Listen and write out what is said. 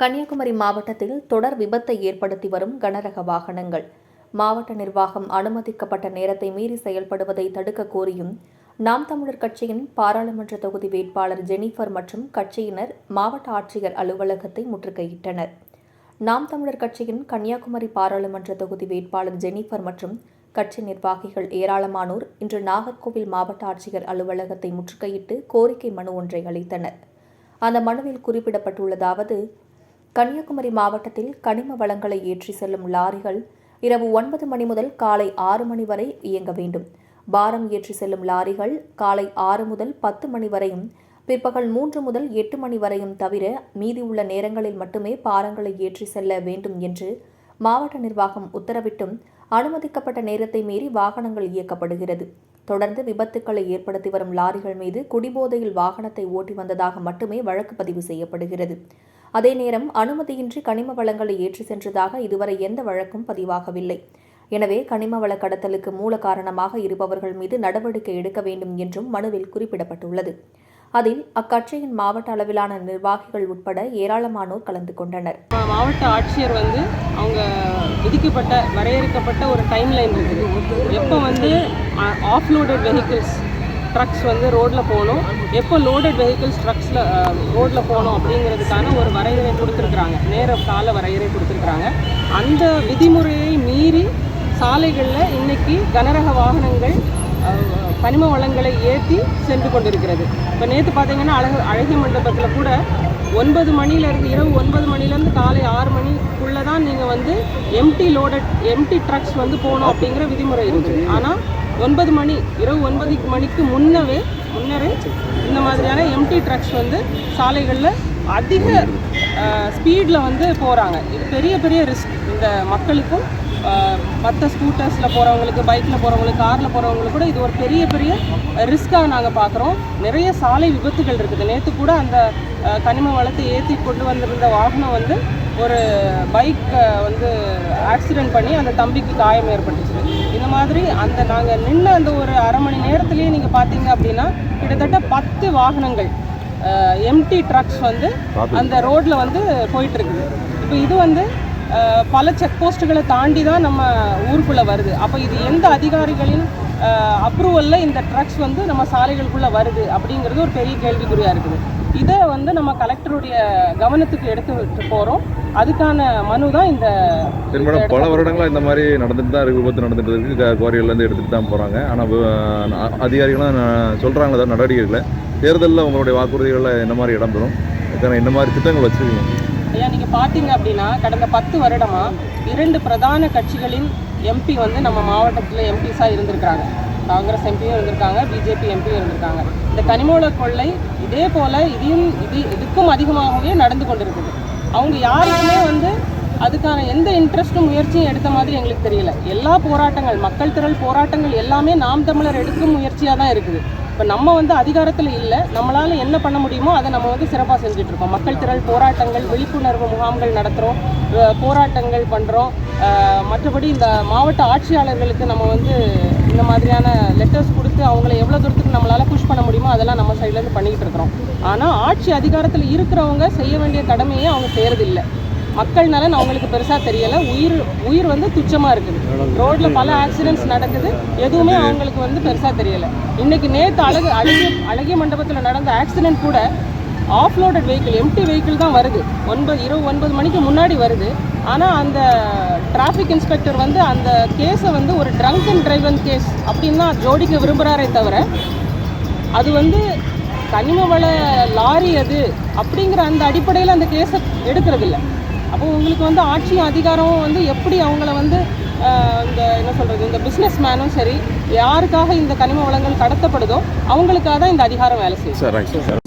கன்னியாகுமரி மாவட்டத்தில் தொடர் விபத்தை ஏற்படுத்தி வரும் கனரக வாகனங்கள். மாவட்ட நிர்வாகம் அனுமதிக்கப்பட்ட நேரத்தை மீறி செயல்படுவதை தடுக்க கோரியும் நாம் தமிழர் கட்சியின் பாராளுமன்ற தொகுதி வேட்பாளர் ஜெனிஃபர் மற்றும் கட்சியினர் மாவட்ட ஆட்சியர் அலுவலகத்தை முற்றுகையிட்டனர். நாம் தமிழர் கட்சியின் கன்னியாகுமரி பாராளுமன்ற தொகுதி வேட்பாளர் ஜெனிஃபர் மற்றும் கட்சி நிர்வாகிகள் ஏராளமானோர் இன்று நாகர்கோவில் மாவட்ட ஆட்சியர் அலுவலகத்தை முற்றுகையிட்டு கோரிக்கை மனு ஒன்றை அளித்தனர். அந்த மனுவில் குறிப்பிடப்பட்டுள்ளதாவது கன்னியாகுமரி மாவட்டத்தில் கனிம வளங்களை ஏற்றி செல்லும் லாரிகள் இரவு ஒன்பது மணி முதல் காலை ஆறு மணி வரை இயங்க வேண்டும். பாரம் ஏற்றி செல்லும் லாரிகள் காலை ஆறு முதல் பத்து மணி வரையும் பிற்பகல் மூன்று முதல் எட்டு மணி வரையும் தவிர மீதி உள்ள நேரங்களில் மட்டுமே பாரங்களை ஏற்றி செல்ல வேண்டும் என்று மாவட்ட நிர்வாகம் உத்தரவிட்டும். அனுமதிக்கப்பட்ட நேரத்தை மீறி வாகனங்கள் இயக்கப்படுகிறது. தொடர்ந்து விபத்துக்களை ஏற்படுத்தி வரும் லாரிகள் மீது குடிபோதையில் வாகனத்தை ஓட்டி வந்ததாக மட்டுமே வழக்கு பதிவு செய்யப்படுகிறது. அதே நேரம் அனுமதியின்றி கனிம வளங்களை ஏற்றி சென்றதாக இதுவரை எந்த வழக்கும் பதிவாகவில்லை. எனவே கனிம வள கடத்தலுக்கு மூல காரணமாக இருப்பவர்கள் மீது நடவடிக்கை எடுக்க வேண்டும் என்றும் மனுவில் குறிப்பிடப்பட்டுள்ளது. அதில் அக்கட்சியின் மாவட்ட அளவிலான நிர்வாகிகள் உட்பட ஏராளமானோர் கலந்து கொண்டனர். மாவட்ட ஆட்சியர் வந்து அவங்க விதிக்கப்பட்ட வரையறுக்கப்பட்ட ஒரு டைம் லைன் இருக்குது. எப்போ வந்து ஆஃப்லோடட் வெஹிக்கிள்ஸ் ட்ரக்ஸ் வந்து ரோட்டில் போகணும். எப்போ லோடட் வெஹிக்கிள்ஸ் ட்ரக்ஸில் ரோட்டில் போகணும் அப்படிங்கிறதுக்கான ஒரு வரையறை கொடுத்துருக்குறாங்க. நேர கால வரையறை கொடுத்துருக்குறாங்க. அந்த விதிமுறையை மீறி சாலைகளில் இன்னைக்கு கனரக வாகனங்கள் பனிம கனிம வளங்களை ஏற்றி சென்று கொண்டிருக்கிறது. இப்போ நேற்று பார்த்தீங்கன்னா அழகு அழகிய மண்டபத்தில் கூட ஒன்பது மணிலேருந்து இரவு ஒன்பது மணிலேருந்து காலை ஆறு மணிக்குள்ளே தான் நீங்கள் வந்து எம்டி லோடட் எம்டி ட்ரக்ஸ் வந்து போகணும் அப்படிங்கிற விதிமுறை இருக்குது ஆனால் ஒன்பது மணி இரவு ஒன்பது மணிக்கு முன்னவே முன்னரே இந்த மாதிரியான எம்டி ட்ரக்ஸ் வந்து சாலைகளில் அதிக ஸ்பீடில் வந்து போகிறாங்க இது பெரிய பெரிய ரிஸ்க் இந்த மக்களுக்கும் மற்ற ஸ்கூட்டர்ஸில் போகிறவங்களுக்கு பைக்கில் போகிறவங்களுக்கு காரில் போகிறவங்களுக்கு கூட இது ஒரு பெரிய பெரிய ரிஸ்க்காக நாங்கள் பார்க்குறோம் நிறைய சாலை விபத்துகள் இருக்குது. நேற்று கூட அந்த கனிம வளத்தை ஏற்றி கொண்டு வந்திருந்த வாகனம் வந்து ஒரு பைக் வந்து ஆக்சிடெண்ட் பண்ணி அந்த தம்பிக்கு காயம் ஏற்பட்டுச்சு. இந்த மாதிரி அந்த நாங்கள் நின்று அந்த ஒரு அரை மணி நேரத்துலேயே நீங்கள் பார்த்தீங்க அப்படின்னா கிட்டத்தட்ட பத்து வாகனங்கள் எம்டி ட்ரக்ஸ் வந்து அந்த ரோட்டில் வந்து போயிட்டு இருக்குது இப்போ இது வந்து பல செக் போஸ்ட்டுகளை தாண்டி தான் நம்ம ஊருக்குள்ளே வருது. அப்போ இது எந்த அதிகாரிகளின் அப்ரூவலில் இந்த ட்ரக்ஸ் வந்து நம்ம சாலைகளுக்குள்ளே வருது அப்படிங்கிறது ஒரு பெரிய கேள்விக்குறியாக இருக்குது. இதை வந்து நம்ம கலெக்டருடைய கவனத்துக்கு எடுத்து போகிறோம் அதுக்கான மனு தான் இந்த மேடம் பல வருடங்களா இந்த மாதிரி நடந்துட்டு தான் இருக்கு விபத்து நடந்துட்டு இருக்கு. க- குவாரிகள்ல இருந்து எடுத்துட்டு தான் போறாங்க. ஆனா வி- அதிகாரிகளும் சொல்றாங்க அதாவது நடவடிக்கைகளை தேர்தலில் உங்களுடைய வாக்குறுதிகளில் என்ன மாதிரி இடம் பெறும்? இதுக்கான என்ன மாதிரி திட்டங்கள் வச்சிருக்கீங்க? ஐயா நீங்கள் பார்த்தீங்க அப்படின்னா கடந்த பத்து வருடமாக இரண்டு பிரதான கட்சிகளின் எம்பி வந்து நம்ம மாவட்டத்தில் எம்பிஸாக இருந்திருக்கிறாங்க. காங்கிரஸ் எம்பியும் இருந்திருக்காங்க பிஜேபி எம்பியும் இருந்திருக்காங்க. இந்த கனிமூல கொள்ளை இதே போல் இதையும் இது இதுக்கும் அதிகமாகவே நடந்து கொண்டிருக்குது. அவங்க யாருக்குமே வந்து அதுக்கான எந்த இன்ட்ரெஸ்ட்டும் முயற்சியும் எடுத்த மாதிரி எங்களுக்கு தெரியல. எல்லா போராட்டங்கள் மக்கள் திரள் போராட்டங்கள் எல்லாமே நாம் தமிழர் எடுக்கும் முயற்சியாக தான் இருக்குது. இப்போ நம்ம வந்து அதிகாரத்தில் இல்லை. நம்மளால் என்ன பண்ண முடியுமோ அதை நம்ம வந்து சிறப்பாக செஞ்சுட்டு இருக்கோம் மக்கள் திரள் போராட்டங்கள் விழிப்புணர்வு முகாம்கள் நடத்துகிறோம் போராட்டங்கள் பண்ணுறோம் மற்றபடி இந்த மாவட்ட ஆட்சியாளர்களுக்கு நம்ம வந்து இந்த மாதிரியான லெட்டர்ஸ் கொடுத்து அவங்கள எவ்வளோ தூரத்துக்கு நம்மளால் புஷ் பண்ண முடியுமோ அதெல்லாம் நம்ம சைட்லேருந்து பண்ணிக்கிட்டு இருக்கிறோம். ஆனால் ஆட்சி அதிகாரத்தில் இருக்கிறவங்க செய்ய வேண்டிய கடமையை அவங்க செய்கிறதில்லை மக்கள் நலன் அவங்களுக்கு பெருசாக தெரியலை. உயிர் உயிர் வந்து துச்சமாக இருக்குது. ரோட்டில் பல ஆக்சிடென்ட்ஸ் நடக்குது. எதுவுமே அவங்களுக்கு வந்து பெருசாக தெரியலை. இன்னைக்கு நேற்று அழகு அழகிய அழகிய மண்டபத்தில் நடந்த ஆக்சிடென்ட் கூட ஆஃப்லோடட் வெஹிக்கிள் எம்டி வெஹிக்கிள் தான் வருது. ஒன்பது இரவு ஒன்பது மணிக்கு முன்னாடி வருது. ஆனால் அந்த டிராஃபிக் இன்ஸ்பெக்டர் வந்து அந்த கேஸை வந்து ஒரு ட்ரங்க் அண்ட் டிரைவன் கேஸ் அப்படின்னு தான் ஜோடிக்க விரும்புகிறாரே தவிர அது வந்து கனிம வள லாரி அது அப்படிங்கிற அந்த அடிப்படையில் அந்த கேஸை எடுக்கிறதில்ல. அப்போ உங்களுக்கு வந்து ஆட்சி அதிகாரமும் வந்து எப்படி அவங்கள வந்து ஆஹ், இந்த என்ன சொல்கிறது இந்த பிஸ்னஸ் மேனும் சரி யாருக்காக இந்த கனிம வளங்கள் கடத்தப்படுதோ அவங்களுக்காக தான் இந்த அதிகாரம் வேலை செய்யும். சார்